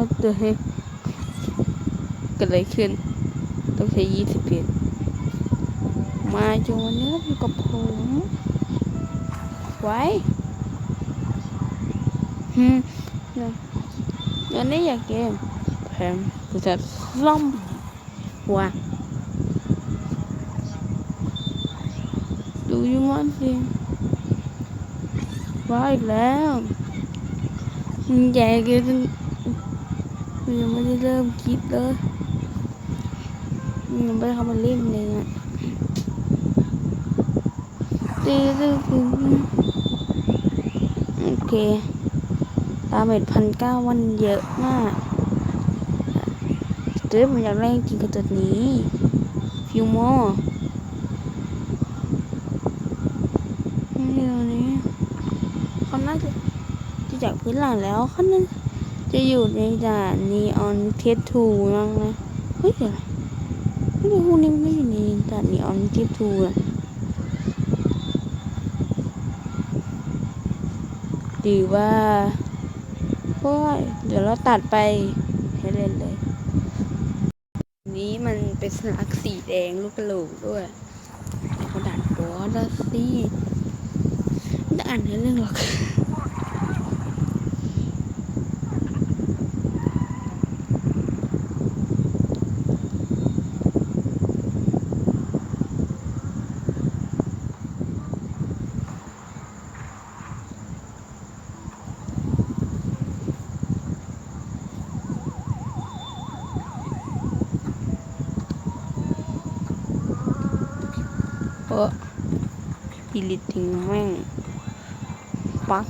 เขาเตือนให้เกิดอะไรขึ้น ต้องใช้ยี่สิบเอ็ดมาจนวันนี้อยู่กับผมไว้ฮึมเนี่ยเดี๋ยวนี้อยากเกมแพมกูจะล่อมหัวดูอยังงั้นสิว่าอีกแล้วมันใหญ่เกิน ยังไม่ได้เริ่มคิดเลยยังไม่ได้เข้ามาเล่นเลยอะตีตีตีโอเค ตามเม็ดพันเก้าวันเยอะมากเจ๊ผมอยากเล่นจริงกับตัวนี้ฟิวโมนี่ตัวนี้เขาน่าจะจะจากพื้นหลังแล้วเขาน่า จะอยู่ในด่านนีออนเทสทูมั้งนะเฮ้ยเดี๋ยวนะไม่รู้พวกนี้มันไม่อยู่ในด่านนีออนเทสทูอะหรือว่าโอ้ยเดี๋ยวเราตัดไปให้เล่นเลย นี้มันเป็นสลักสีแดงลูกกระโหลกด้วยกระดาษบอสแล้วสิไม่ได้อ่านในเรื่องหรอก อีลิตทิ้งแม่งปัก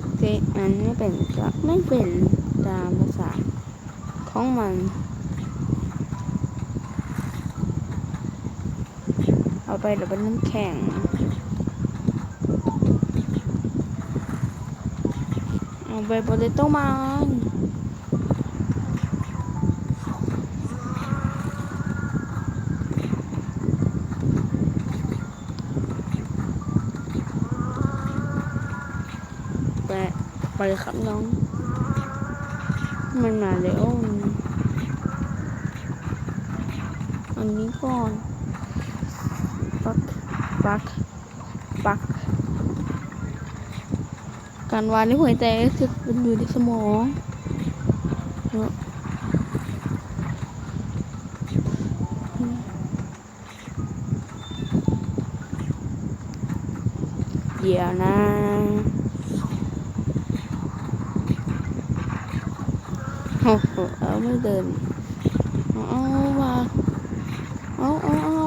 โอเคอันนี้เป็นก็ไม่เป็นตามภาษาของมันเอาไปเดี๋ยวเป็นน้ำแข็ง เอาไปโปเตโต้มันไปไปครับน้อง มันมาแล้ว อันนี้ก่อนปักปักปัก การวานในหัวใจคือมันอยู่ในสมองเนอะเดี๋ยวนะโอ้โหเอาไม่เดินเอาเอามาเอาเอาเอา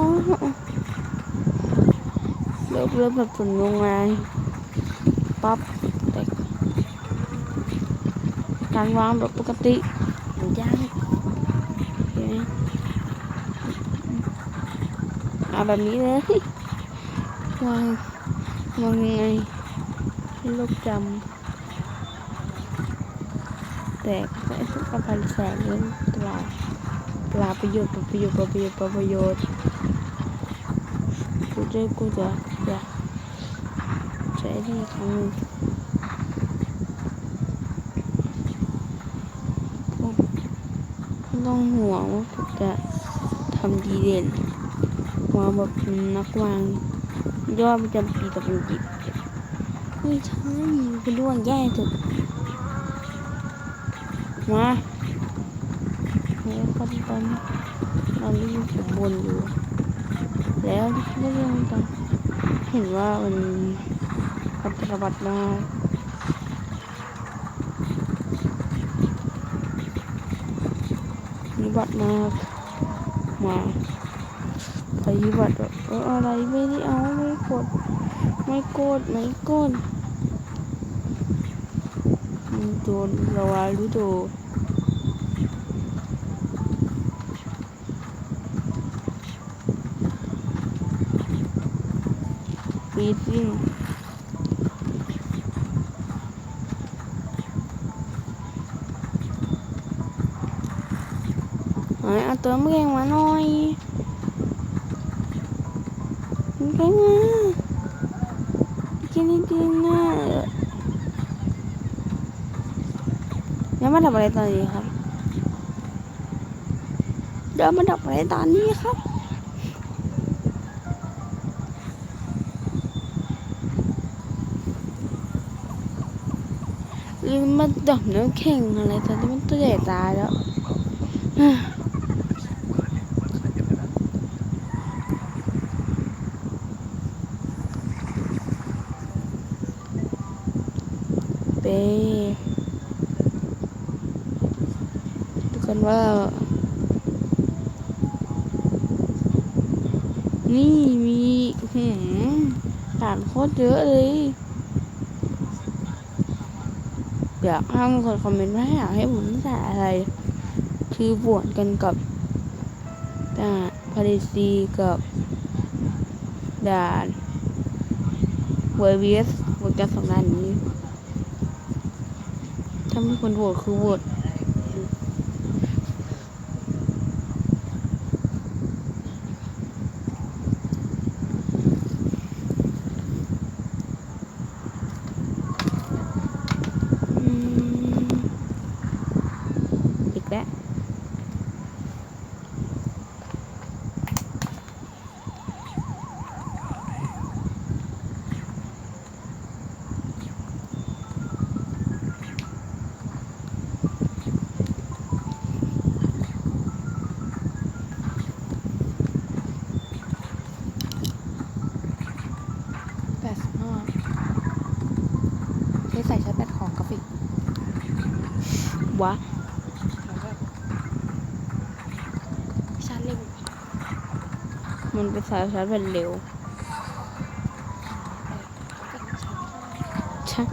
เริ่มเริ่มแบบฝนลงไงปั๊บกเคเอาแบบนี้เลยวางางยังไง ให้ลูกจำแตกใส่ทุกกระพันแสงเรื่องปลาปลาประโยชน์ป ที่ครั้งนึงต้องห่วงว่าผมจะทำดีเด่นวางแบบนักวางยอดประจำปีกับอังกฤษไม่ใช่เป็นด้วงแย่สุดมาแล้วก็ตอนเราได้ยินเสียงบนอยู่ แล้วได้ยินกันเห็นว่ามัน พัฒนาบัตรมามีบัตรมามาไปบัตรแบบเอออะไรไม่ได้เอาไม่กด ไม่กดไม่กดอืมโดนระวารู้ตัวปีซิ่ง เตัวน้ำแข็งมาหน่อยน้ำแข็งมากินนิดเดียวนะแล้วมาดับอะไรตอนนี้ครับเดี๋ยวมาดับอะไรตอนนี้ครับหรือมาดับน้ำแข็งอะไรตอนที่มันตัวใหญ่ตายแล้วอะเป ดูกันว่า นี่มีหืมฐานโคตรเยอะเลยอยากให้มีคนคอมเมนต์ว่าอยากให้ผมใส่อะไร คือบวชกันกับด่านพาริซีกับด่านเวอร์วีสบวชกันสองด่านนี้ ถ้ามีคนโหวตคือโหวตอีกแล้ว แปดสิบห้าใช้ใส่ชาร์จแบตของกราฟิก วะชาร์จเร็ว มันเป็นสายชาร์จแบตเร็วใช่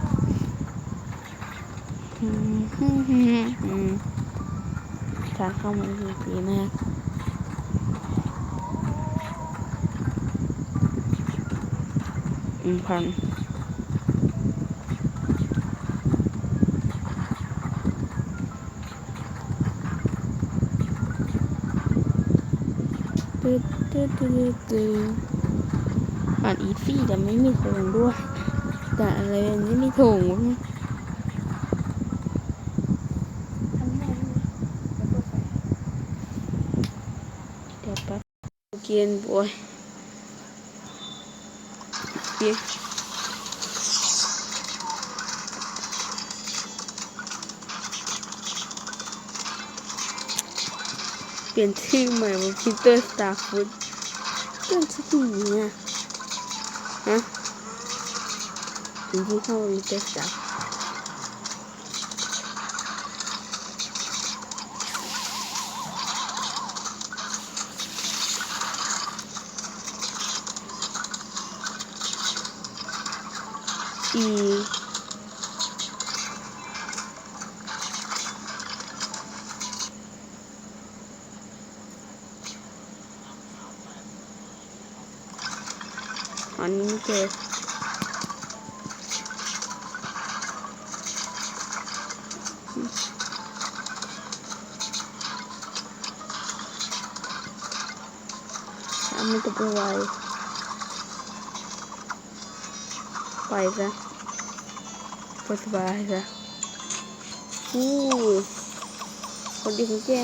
อืมฮึ่มฮึ่มอืมชาร์จเข้ามาดีดีมากอืมพัน ผ่านอีฟี่แต่ไม่มีถุงด้วย แต่อะไรไม่มีถุงเดี๋ยวแป๊บเกียนบอยเปียก ปลี่ยนชื่อใหม่เป็นพีเตอร์สตาร์ฟูดเปลี่ยนชื่อนี้อะฮะจริงๆเข้าพีเตอร์สตาร์อี อันนี้ไม่เจอทำมันจะ